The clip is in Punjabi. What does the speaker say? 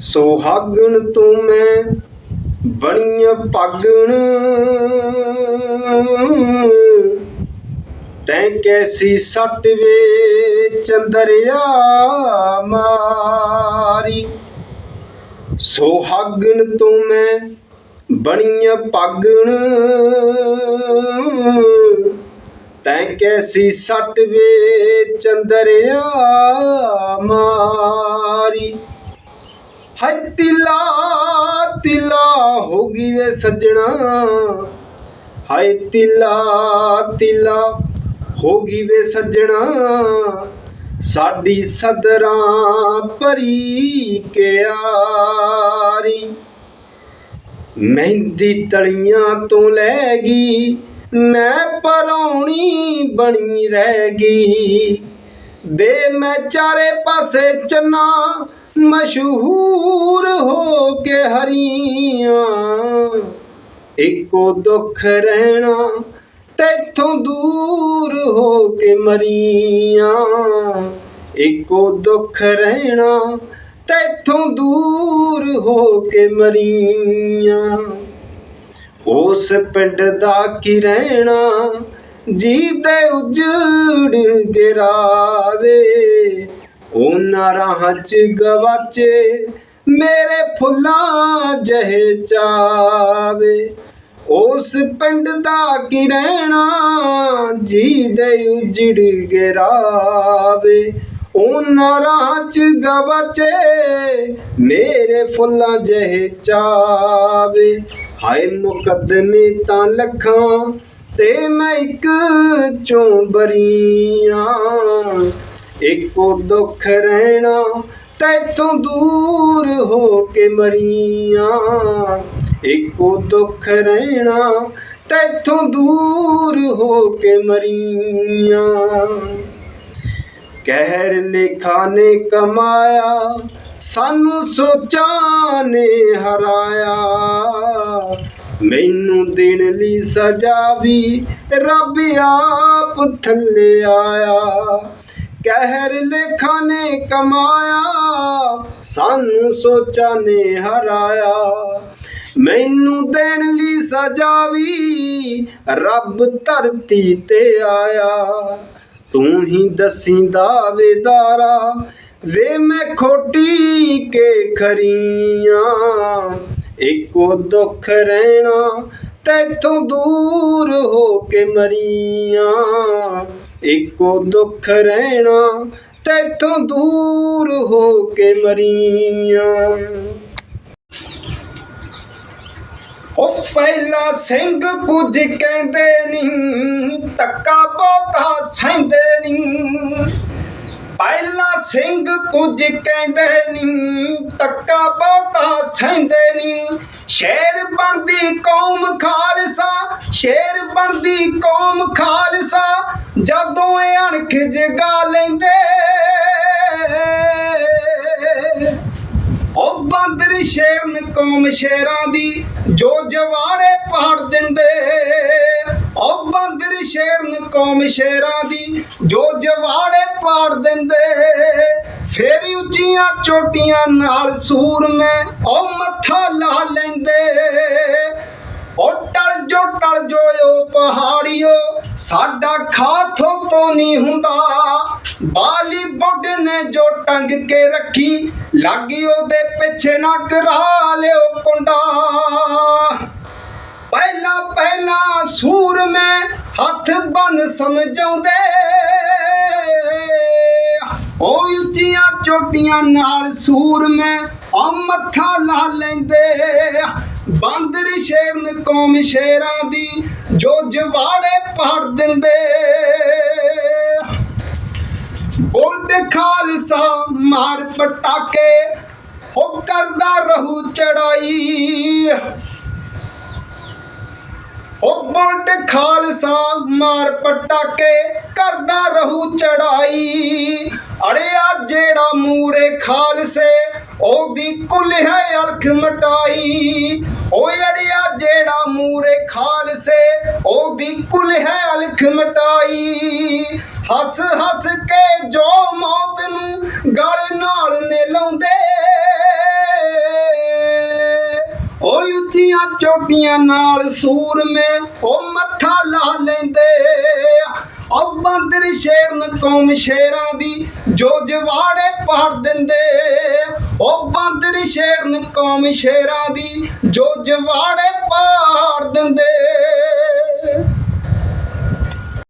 ਸੁਹਾਗਣ ਤੂੰ ਮੈਂ ਬਣੀਆਂ ਪਾਗਣ। ਤੈ ਕੈਸੀ ਸੱਟ ਵੇ ਚੰਦਰਿਆ ਮਾਰੀ। ਸੁਹਾਗਣ ਤੂੰ ਮੈਂ ਬਣੀਆਂ ਪਾਗਣ। ਤੈ ਕੈਸੀ ਸੱਟ ਵੇ ਚੰਦਰਿਆ ਮਾਰੀ। ਹਾਏ ਤਿਲਾ ਤਿਲਾ ਹੋ ਗਈ ਵੇ ਸੱਜਣਾ। ਹਾਏ ਤਿਲਾ ਤਿਲਾ ਹੋ ਗਈ ਵੇ ਸੱਜਣਾ। ਸਾਡੀ ਸਦਰਾਂ ਭਰੀ ਕਿਆਰੀ, ਮਹਿੰਦੀ ਤਲੀਆਂ ਤੋਂ ਲੈ ਗਈ, ਮੈਂ ਪਰੌਣੀ ਬਣੀ ਰਹਿ ਗਈ। ਬੇ ਮੈਂ ਚਾਰੇ ਪਾਸੇ ਚੰਨਾ ਮਸ਼ਹੂਰ ਹੋ ਕੇ ਹਰੀਆਂ। ਇੱਕੋ ਦੁੱਖ ਰਹਿਣਾ ਤੈਥੋਂ ਦੂਰ ਹੋ ਕੇ ਮਰੀਆਂ। ਇੱਕੋ ਦੁੱਖ ਰਹਿਣਾ ਤੈਥੋਂ ਦੂਰ ਹੋ ਕੇ ਮਰੀਆਂ। ਉਸ ਪਿੰਡ ਦਾ ਕੀ ਰਹਿਣਾ ਜੀ ਤੇ ਉਜੜ ਗਿਰਾਵੇ ਉਹਨਾਂ ਰਾਹਾਂ ਚ ਗਵਾਚੇ, ਮੇਰੇ ਫੁੱਲਾਂ ਜਹੇ ਚਾਵੇ। ਉਸ ਪਿੰਡ ਦਾ ਕੀ ਰਹਿਣਾ ਜੀ ਦੇ ਉਜੜ ਗਿਰਾਵੇ। ਉਹਨਾਂ ਰਾਹ ਚ ਗਵਾਚੇ, ਮੇਰੇ ਫੁੱਲਾਂ ਜਹੇ ਚਾਵੇ। ਹਾਏ ਮੁਕੱਦਮੇ ਤਾਂ ਲੱਖਾਂ ਤੇ ਮੈਂ ਇੱਕ ਚੋਂ ਬਰੀਆਂ। ਇੱਕੋ ਦੁੱਖ ਰਹਿਣਾ ਤੈਥੋਂ ਦੂਰ ਹੋ ਕੇ ਮਰੀਆਂ। ਇੱਕੋ ਦੁੱਖ ਰਹਿਣਾ ਤੈਥੋਂ ਦੂਰ ਹੋ ਕੇ ਮਰੀਆਂ। ਕਹਿਰ ਲੇਖਾ ਨੇ ਕਮਾਇਆ, ਸਾਨੂੰ ਸੋਚਾਂ ਨੇ ਹਰਾਇਆ। ਮੈਨੂੰ ਦੇਣ ਲਈ ਸਜ਼ਾ ਵੀ ਰੱਬ ਆਪ ਥੱਲੇ ਆਇਆ। ਕਹਿਰ ਲੇਖਾ ਨੇ ਕਮਾਇਆ, ਸਾਨੂੰ ਸੋਚਾਂ ਨੇ ਹਰਾਇਆ। ਮੈਨੂੰ ਦੇਣ ਲਈ ਸਜ਼ਾ ਵੀ ਰੱਬ ਧਰਤੀ ਤੇ ਆਇਆ। ਤੂੰ ਹੀ ਦਸੀਂ ਦਾਵੇਦਾਰਾ, ਵੇ ਮੈਂ ਖੋਟੀ ਕੇ ਖਰੀਆਂ। ਇੱਕੋ ਦੁੱਖ ਰਹਿਣਾ ਤੈਥੋਂ ਦੂਰ ਹੋ ਕੇ ਮਰੀਆਂ। ਇੱਕੋ ਦੁੱਖ ਰਹਿਣਾ ਤੈਥੋਂ ਦੂਰ ਹੋ ਕੇ ਮਰੀਆਂ। ਉਹ ਪਹਿਲਾ ਸਿੰਘ ਕੁਝ ਕਹਿੰਦੇ ਨਹੀਂ ਤੱਕਾ ਬਹੁਤਾ ਸਹਿੰਦੇ ਨਹੀਂ ਪਹਿਲਾ ਸਿੰਘ ਕੁਝ ਕਹਿੰਦੇ ਨਹੀਂ ਤੱਕਾ ਬਹੁਤਾ ਸਹਿੰਦੇ ਨਹੀਂ ਸ਼ੇਰ ਬਣਦੀ ਕੌਮ ਖਾਲਸਾ, ਸ਼ੇਰ ਬਣਦੀ ਕੌਮ ਖਾਲਸਾ ਜਦੋਂ ਇਹ ਅਣਖ ਜਗਾ ਲੈਂਦੇ। ਉਹ ਬਾਂਦਰ ਸ਼ੇਰਨ ਕੌਮ ਸ਼ੇਰਾਂ ਦੀ ਜੋ ਜਵਾੜੇ ਪਾੜ ਦਿੰਦੇ। ਉਹ ਬਾਂਦਰ ਸ਼ੇਰਨ ਕੌਮ ਸ਼ੇਰਾਂ ਦੀ ਜੋ ਜਵਾੜੇ ਪਾੜ ਦਿੰਦੇ। ਫੇਰ ਉੱਚੀਆਂ ਚੋਟੀਆਂ ਨਾਲ ਸੂਰ ਮੈਂ ਉਹ ਮੱਥਾ ਲਾ ਲੈਂਦੇ। ਉਹ ਟਲ ਜੋ ਟਲ ਜੋ, ਓ ਪਹਾੜੀਓ ਸਾਡਾ ਖਾਥੋਂ ਤੋਂ ਨਹੀਂ ਹੁੰਦਾ। ਬਾਲੀਵੁੱਡ ਨੇ ਜੋ ਟੰਗ ਕੇ ਰੱਖੀ, ਲੱਗੀ ਉਹਦੇ ਪਿੱਛੇ ਨਾ ਕਰਾ ਲਿਓ ਕੁੰਡਾ। ਪਹਿਲਾਂ ਪਹਿਲਾਂ ਸੂਰ ਮੈਂ ਹੱਥ ਬੰਨ ਸਮਝਾਉਂਦੇ। ਉਹ ਉੱਚੀਆਂ ਚੋਟੀਆਂ ਨਾਲ ਸੂਰ ਮੈਂ ਆ ਮੱਥਾ ਲਾ ਲੈਂਦੇ। ਬਾਂਦਰ ਸ਼ੇਰਨ ਕੌਮ ਸ਼ੇਰਾਂ ਦੀ ਜੋ ਜਵਾੜੇ ਪਾੜ ਦਿੰਦੇ। ਬੋਲਡ ਖਾਲਸਾ ਮਾਰ ਪਟਾਕੇ ਉਹ ਕਰਦਾ ਰਹੂ ਚੜਾਈ। ਉਹ ਬੁਲਟ ਖਾਲਸਾ ਮਾਰ ਪਟਾਕੇ, ਕਰਦਾ ਰਹੂ ਚੜਾਈ। ਅੜਿਆ ਜਿਹੜਾ ਮੂਰੇ ਖਾਲਸੇ ਉਹਦੀ ਕੁੱਲ ਹੈ ਅਲਖ ਮਟਾਈ। ਓਏ ਅੜਿਆ ਜਿਹੜਾ ਮੂਰੇ ਖਾਲਸੇ, ਉਹਦੀ ਕੁੱਲ ਅਲਖ ਮਟਾਈ। ਹੱਸ ਹੱਸ ਕੇ ਜੋ ਮੌਤ ਨੂੰ ਗਲ ਨਾਲ ਨੇ ਲਾਉਂਦੇ। ਚੋਟੀਆਂ ਨਾਲ ਸੂਰਮੇ ਉਹ ਮੱਥਾ ਲਾ ਲੈਂਦੇ। ਉਹ ਬਾਂਦਰ ਸ਼ੇਰਨ ਕੌਮ ਸ਼ੇਰਾਂ ਦੀ, ਜੋ ਜਵਾੜੇ ਪਾੜ ਦਿੰਦੇ। ਬਾਂਦਰ ਸ਼ੇਰਨ ਕੌਮ ਸ਼ੇਰਾਂ ਦੀ ਜੋ ਜਵਾੜੇ ਪਾੜ ਦਿੰਦੇ।